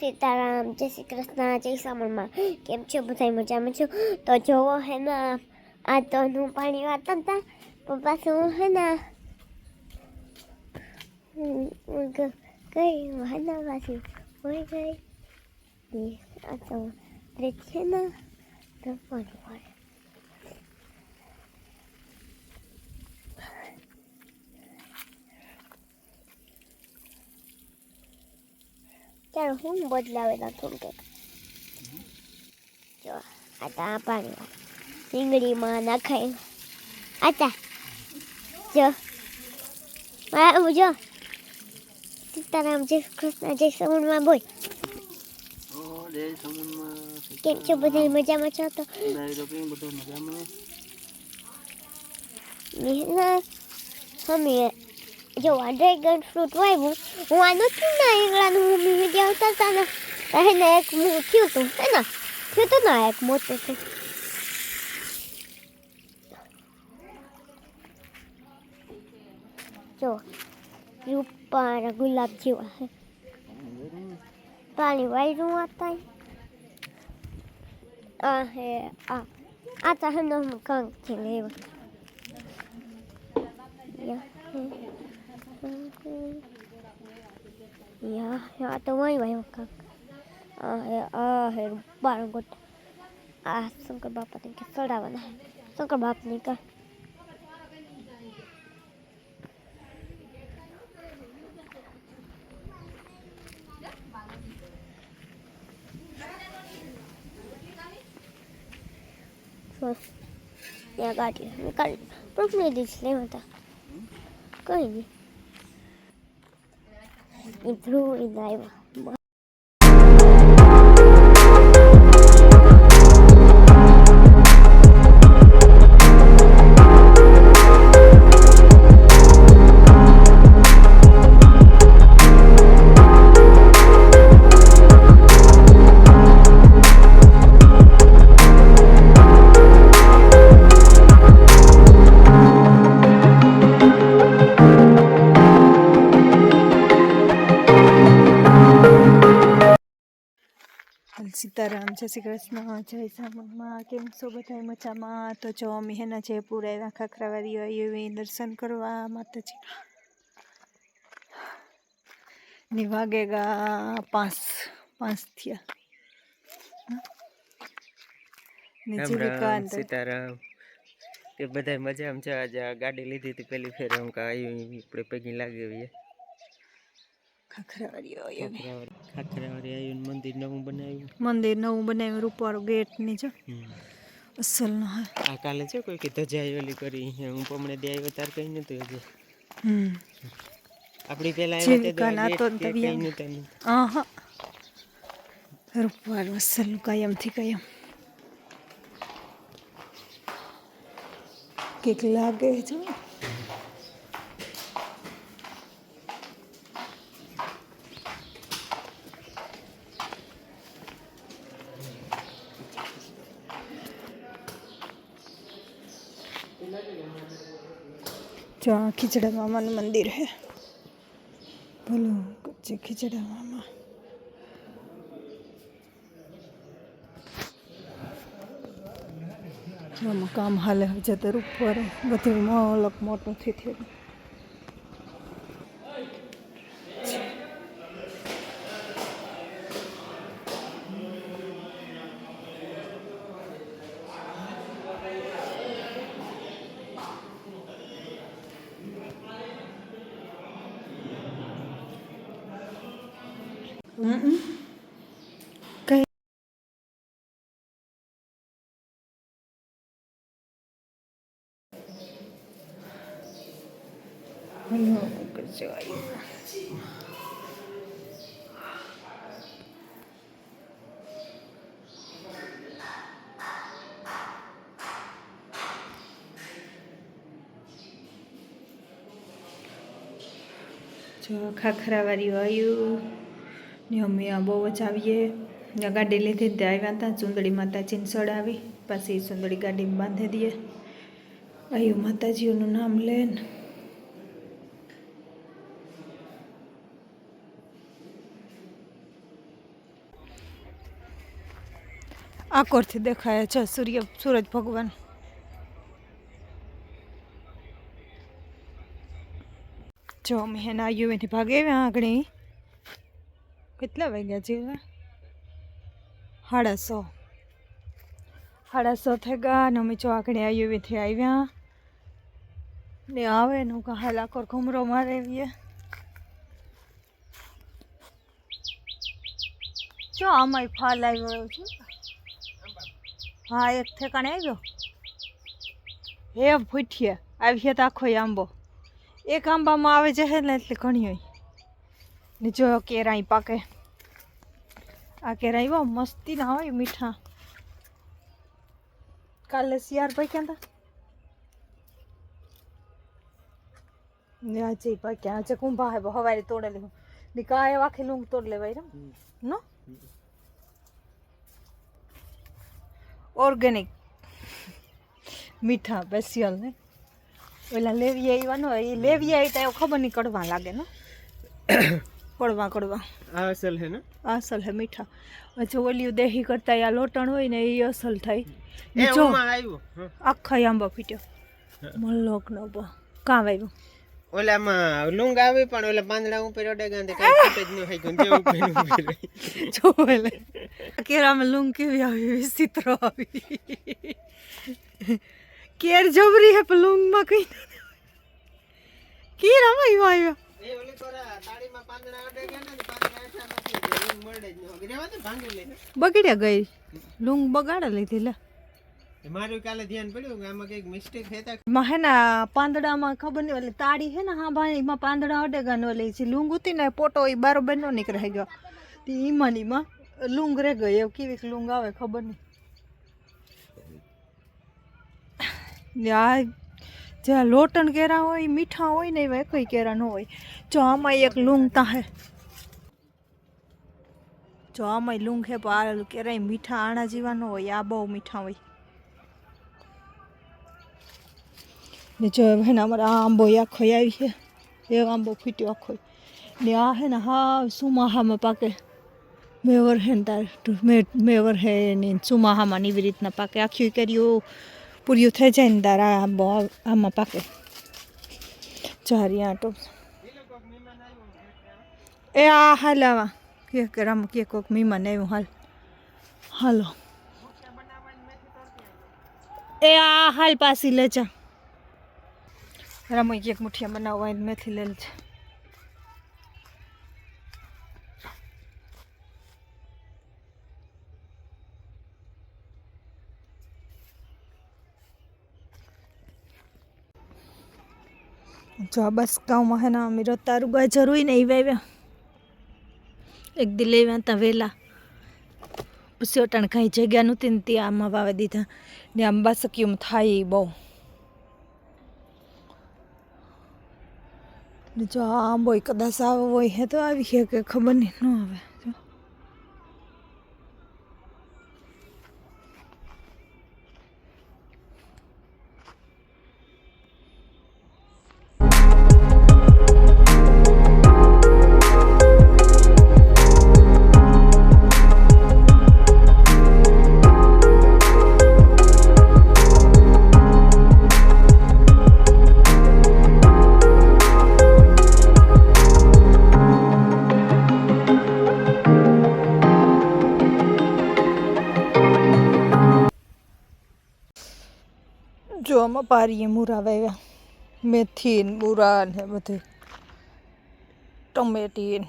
સીતારામ, જય શ્રી કૃષ્ણ, જય સામણમાં કેમ છો બધા? મજામાં છો? તો જોવો હે ને, આ તો હું પાણી વાળતા હતા. પપ્પા શું હે ને? હું હું ગ- ગઈ હે ને પાછું હોય ગઈ આ તો છે ને, તો પાણી ચાલો હું બદલાવેલા થોડુંક. જો આ તા આ પાણી રીંગણીમાં નાખાય આચા જો આવું જો સીતારામ જય કૃષ્ણ જય સમુદ્રમાં બોલ કેમ છો બધા મજામાં છો તો મજામાં મમ્મીએ જો આ ડ્રેગન ફ્રૂટ વાવ્યું હું આ નથી ને એકલાનું મમ્મી વીડિયો ઉતારતા ને તો એને એક મું થયું હતું હે ને થયું હતું ને એક મોટું હતું જો ઉપર ગુલાબ જેવા હે પાણી વાયરું આતા આ હે આ આ તો હે હું કંકથી લેવા Ja, તો વહી વહી કાક આ હે આ હે બારંગોટ આ શંકર બાપાને કે ચડાવવાના શંકર બાપને કે બસ ત્યાં ગાડી મેં કાલ પ્રૂફની દીધી લેવા હતા કઈ નહીં એ ધ્રુવ એ જય શ્રી કૃષ્ણ જય સામનમાં કેમ છો બધા મજામાં? તો જો અમે હેના જયપુર આવ્યા ખાખરાવાડી આવી દર્શન કરવા માતાજી. ને વાગેગા પાંચ પાંચ થયા. ને જીવિકા સીતારામ. તે બધા મજામાં છે. આજે ગાડી લીધી હતી પેલી ફેર હું કા આવી આપણે પગી લાગી આવીએ ખાખરાવાડી આવી ખાખરાવાડી આવ્યું ને મંદિર નવું બનાવ્યું. મંદિર નવું બનાવ્યું રૂપવાળું ગેટની જો. અસલ નો આ કાલે છે કોઈ કે ધજાયેલી કરી. હું પમણે દે આવ્યો તાર કઈ નતું હજી. આપણી પેલા આવ્યા તો. કઈ નતું આહા રૂપવાળું અસલ કાયમથી કાયમ. કેક લાગે છે ખીચડા મામાનું મંદિર હે બોલો કચ્ચે ખીચડા મામા. આમાં કામ હાલે જતર ઉપર બધું મોલક મોટું થઈ થયું. કઈ જો ખાખરાવાળી આવ્યું ને અમે બહુ જ આવીએ. ગાડી લીધી તે આવ્યા હતા. ચુંદડી માતાજીને આવી પછી ચુંદડી ગાડી બાંધી દઈએ. આવ્યું માતાજીઓનું નામ લઈને આકોરથી દેખાય છે સૂર્ય, સૂરજ ભગવાન. જો અમે એના આવ્યું એની ભાગે આવ્યા આગળ. કેટલા વાગ્યા છે સાડાસો સાડા સો. સાડા સો થઈ ગયા ને અમે ચોકડે યુવેથી આવ્યા. ને આવે ને હું કહા લાકોર ઘૂમરો મારે આવીએ. જો આમાં ફાલ આવ્યો છે. હા, એક ઠેકાણે આવ્યો. હે ભૂઠિયા આવીએ તો આખો આંબો. એક આંબામાં આવે છે ને એટલે ઘણી હોય. ને જો કેરાઈ પાકે. આ કેરાઈ બહુ મસ્તી ના હોય મીઠા. કાલે શિયાર પાક્યા હતા ને આજે પાક્યા, આજે કુંભા હે હવારે તોડેલી ને કાય આખી લૂંગ તોડ લેવાય નો? ઓર્ગેનિક મીઠા સ્પેશિયલ ને. ઓલા લેવી આવ્યા એ લેવી આવી તો ખબર નહીં, કડવા લાગે, ને? કડવા કડવા. આ અસલ હે ને? આ અસલ હે મીઠા. પછી ઓલી દેહી કરતા આ લોટણ હોય ને એ અસલ થાય. જો. આખા આંબો ફીટ્યો. મલ્લોક નો કાં આવ્યું ઓલામાં લુંગ આવી પણ ઓલા પાંદડા ઉપર અડે ગાંધે કઈ ફૂટે જ ન હોય ગંજે ઉપર જો ઓલે. કેરામાં લુંગ કેવી આવી વિચિત્ર આવી. કેર જબરી હે પણ લૂંગમાં કઈ કેર આમાં આવ્યો? એ ઓલી કોરા તાળીમાં પાંદડા અડે ગયા ને પાંદડા હેઠા નથી મળે જ ન હોય. રહેવા ભાંગી લે બગડ્યા ગઈ. લૂંગ બગાડા લીધી લે. મારું કાલે ધ્યાન પડ્યું કે આમાં કંઈક મિસ્ટેક થતા માં હે ને પાંદડામાં ખબર નહીં ઓલી તાળી હે ને હા ભાઈ એમાં પાંદડા અડેગા ન ઓલી જે લૂંગ હતી ને પોટો એ બારોબર નો નીકળી ગયો. તે ઈમાં ઈમાં લૂંગ રે ગઈ એવું કેવી લૂંગ આવે ખબર નહીં. આ જે લોટન કેરા હોય મીઠા હોય ને એવા એકય કેરા ન હોય. જો આમાં એક લૂંગ તા હે જો આમાં લૂંગ હે, પણ આ કેરા મીઠા આણા જેવા ન હોય, આ બહુ મીઠા હોય. ને જો હે ને અમારે આ આંબો આખો આવી છે. એક આંબો ફૂટ્યો આખો. ને આ હે ને હા સુમાહામાં પાકે. મેવર હે ને તાર મેવર હે ને સુમાહામાં એવી રીતના પાકે. આખી કર્યું તાર આ આંબો આ- આમાં પાકે. ચારી આટો એ આ હાલ આવા. કેક રમ, કે કોક મહેમાન આવ્યું હાલ. હાલો. એ આ હાલ પાસી લેજા. રમો, એક મુઠિયા બનાવવા મેથી લેલ છે જો બસ ગામમાં હે ને અમે રતારું ગાજર જરૂરી ને એ વાવ્યા એક દી લેવા હતા વહેલા પછી અટાણ કાંઈ જગ્યા નહોતી ને ત્યાં આમાં વાવી દીધા. ને આંબા સક્યું થાય એ બહુ. જો આ આંબો કદાચ આવો હોય હે તો આવી છે કે ખબર નહીં ન આવે. જો પારીએ મૂરા વાવ્યા. મેથી મૂરા ને બધું. ટમેટી